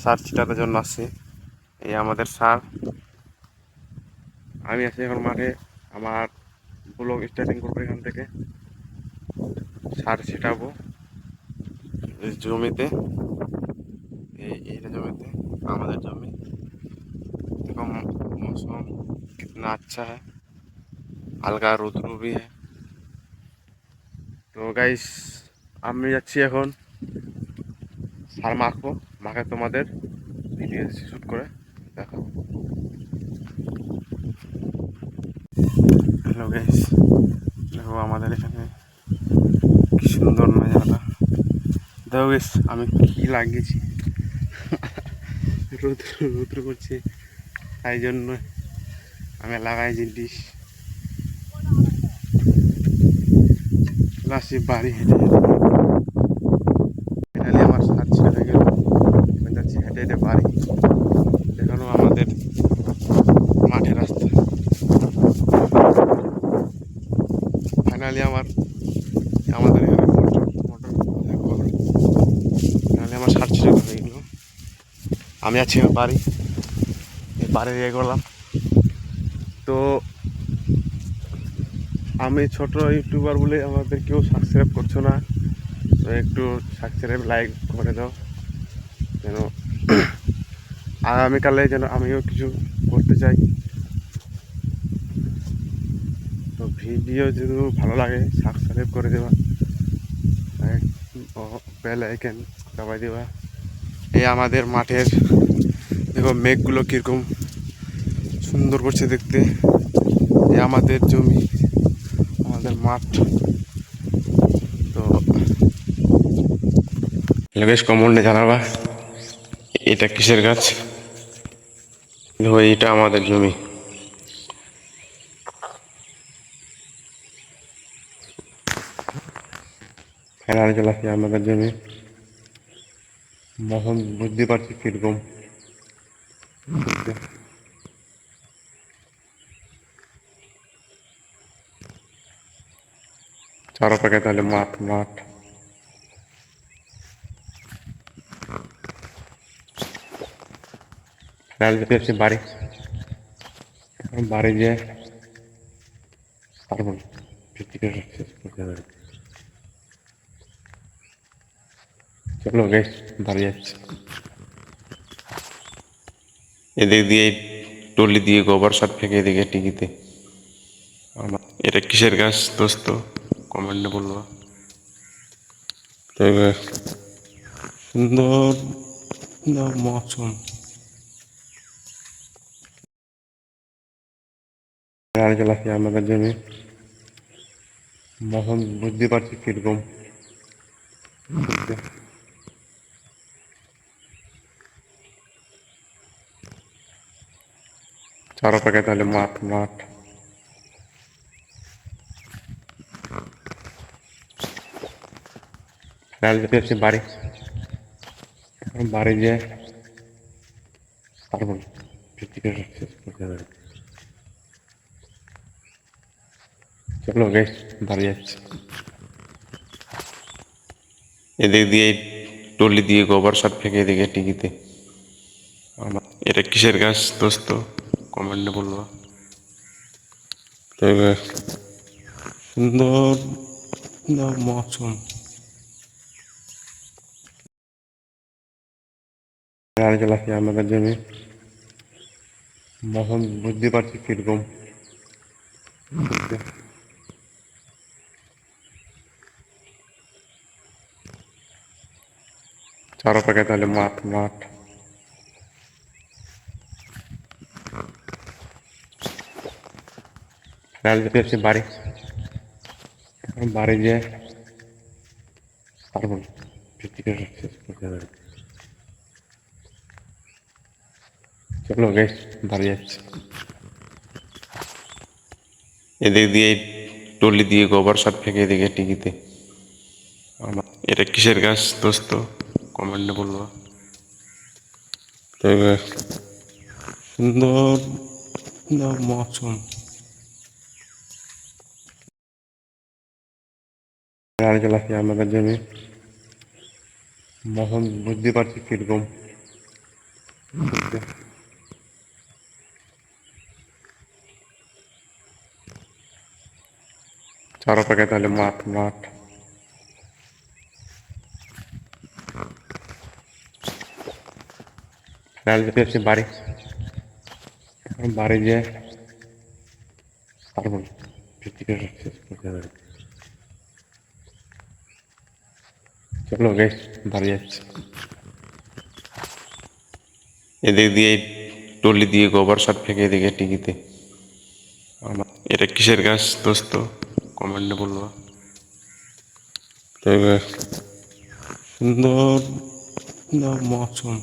সার ছিটানোর জন্য আসছি এই আমাদের সার আমি আছি এখন মাঠে আমার ব্লগ স্টার্টিং করবো এখান থেকে সার ছিটাবো এই জমিতে এই এইটা জমিতে আমাদের জমি देखो मौसम कितना अच्छा है হালকা রৌদ্র भी है তো গাইস আমি যাচ্ছি এখন সার মাখবো মাখে তোমাদের ভিডিও শ্যুট করে দেখাবো। হ্যালো গাইস দেখো আমাদের এখানে কি সুন্দর নজারা দেখো গাইস আমি কি লাগিয়েছি। রৌদ্র রৌদ্র করছে, তাই জন্য আমি লাগাইছি ডিশ আসি বাড়ি হেঁটে ফাইনালি আমার সাত ছেড়ে গেল এখন পারি। দেখানো আমাদের মাঠের রাস্তা। ফাইনালি আমার, আমাদের এখানে ফাইনালি আমার সাত ছেড়ে হয়ে গেল। আমি আছি আমার বাড়ি। বাড়ি ইয়ে করলাম তো আমি ছোট ইউটিউবার বলে আমাদের কেউ সাবস্ক্রাইব করছ না। তো একটু সাবস্ক্রাইব লাইক করে দাও। যেন আগামীকালে যেন আমিও কিছু করতে চাই। তো ভিডিও যদি ভালো লাগে সাবস্ক্রাইব করে দেওয়া বেল আইকেন দবাই দেওয়া এই আমাদের মাঠের, দেখো মেঘগুলো কীরকম সুন্দর করছে দেখতে। এই আমাদের জমি, আমাদের মাঠ। তো লোকেশ কমন্ডে জানাবা, এটা কিসের গাছ? দেখো এইটা আমাদের জমি। ফেরার চলে আমাদের জমি। মহন বুঝতে পারছি কীরকম। দেখতে। চারপাকে তাহলে মাঠ মাঠ। যেতে হচ্ছে বাড়ি। বাড়ি শেষ করতে হবে। চলো গে বাড়ি যাচ্ছি এদিক দিয়ে টলি দিয়ে গোবর সার ফেঁকে এদিকে টিকিতে। এটা কিসের গাছ দোস্ত? কমেন্টে বলব। তো সুন্দর সুন্দর মৌসুম। চলে আসছে আমাদের জমি মৌসুম বুঝতে পারছি কীরকম। চারপাকে তাহলে মাঠ মাঠ। হচ্ছে বাড়ি। বাড়ি যেয়ে তারপর শেষ করতে চলো গে বাড়ি যাচ্ছি এদিক দিয়ে টলি দিয়ে গোবর সার ফেঁকে এদিকে টিকিতে। এটা কিসের গাছ দোস্ত? কমেন্টে বলব। সুন্দর মৌসুম। আর চলে আমাদের জমি মৌসুম বুঝতে পারছি কীরকম। চারপাকে তাহলে মাঠ মাঠ যেতে বাড়ি বাড়ি যেয়ে তারপর চলো গে বাড়ি যাচ্ছি এদিক দিয়ে টলি দিয়ে গোবর সার ফেঁকে এদিকে টিকিতে এটা কিসের গাছ দোস্ত কমেন্টে বলব সুন্দর মৌসুম। আমাদের জমি? মৌসুম বুঝতে পারছি কীরকম। চারপাকে তাহলে মাঠ মাঠ। ফাইনাল যেতে হচ্ছে বাড়ি। বাড়ি যে হবে চলো গেছ বাড়ি যাচ্ছি। এদিক দিয়ে টলি দিয়ে গোবর সার ফেঁকে এদিকে টিকিতে। আমার এটা কিসের গাছ দোস্ত? কমেন্টে বলব। তো সুন্দর মৌসুম।